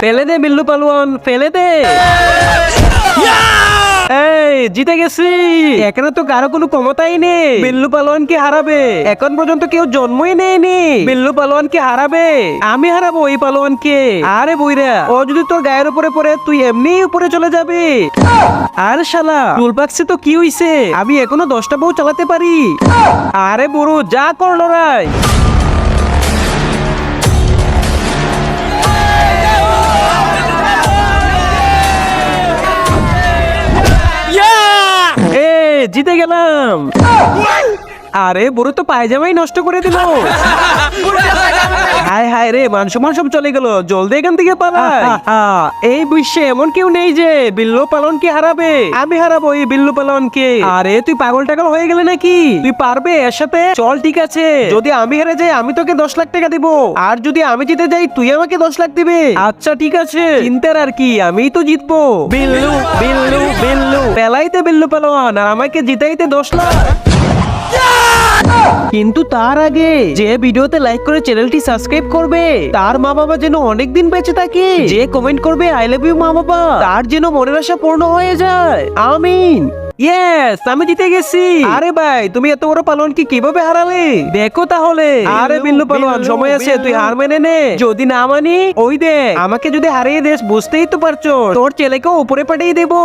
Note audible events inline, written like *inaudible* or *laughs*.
ফেলে দে বিল্লু পালোয়ান ফেলে দে জিতে গেছি। এখানে তো কারও কোনো ক্ষমতাই নেই। বিল্লু পালোয়ান কি হারাবে? এখন পর্যন্ত কেউ জন্মই নেয়নি। বিল্লু পালোয়ান কি হারাবে? আমি হারাবো ওই এই পালোয়ানকে। আরে বইরা, ও যদি তোর গায়ের উপরে পড়ে, তুই এমনি উপরে চলে যাবি। আরে শালা টুল পাকছে তো কি হইছে? আমি এখনও দশটা বউ চালাতে পারি। আরে বুড়ো, যা কর লড়াই। জিতে গেলাম। আরে বুড়ো তো পায়জামাই নষ্ট করে দিল। *laughs* হায় হায় রে মান সম্মান সব চলে গেল জলদি এখান থেকে পালাই। এই বিশ্বে এমন কেউ নেই যে বিল্লু পালন কে হারাবে। আমি হারাবো এই বিল্লু পালন কে আরে তুই পাগল টাগল হয়ে গেলে নাকি? তুই পারবে এর সাথে? চল ঠিক আছে। যদি আমি হেরে যাই আমি তোকে দশ লাখ টাকা দিব। আর যদি আমি জিতে যাই তুই আমাকে দশ লাখ দিবে। আচ্ছা ঠিক আছে। চিন্তার আর কি আমি তো জিতবো। বিল্লু বিল্লু বিল্লু। পেলাইতে বিল্লু পালন আর আমাকে জিতাইতে দশ লাখ। কিন্তু তার আগে যে ভিডিওতে লাইক করে চ্যানেলটি সাবস্ক্রাইব করবে তার মা বাবা যেন অনেকদিন বেঁচে থাকে। যে কমেন্ট করবে আই লাভ ইউ মা বাবা তার যেন মনের আশা পূর্ণ হয়ে যায়। আমিন। ইয়েস আমি জিতে গেছি। আরে ভাই তুমি এত বড় পালন কি কীভাবে হারালে? দেখো তাহলে। আরে বিল্লু পালোয়ান সময় আছে তুই হার মেনে নে। যদি না মানি ওই দেখ আমাকে যদি হারিয়ে দেস বুঝতেই তো পারছ। তোর ছেলেকে উপরে পাঠিয়ে দেবো।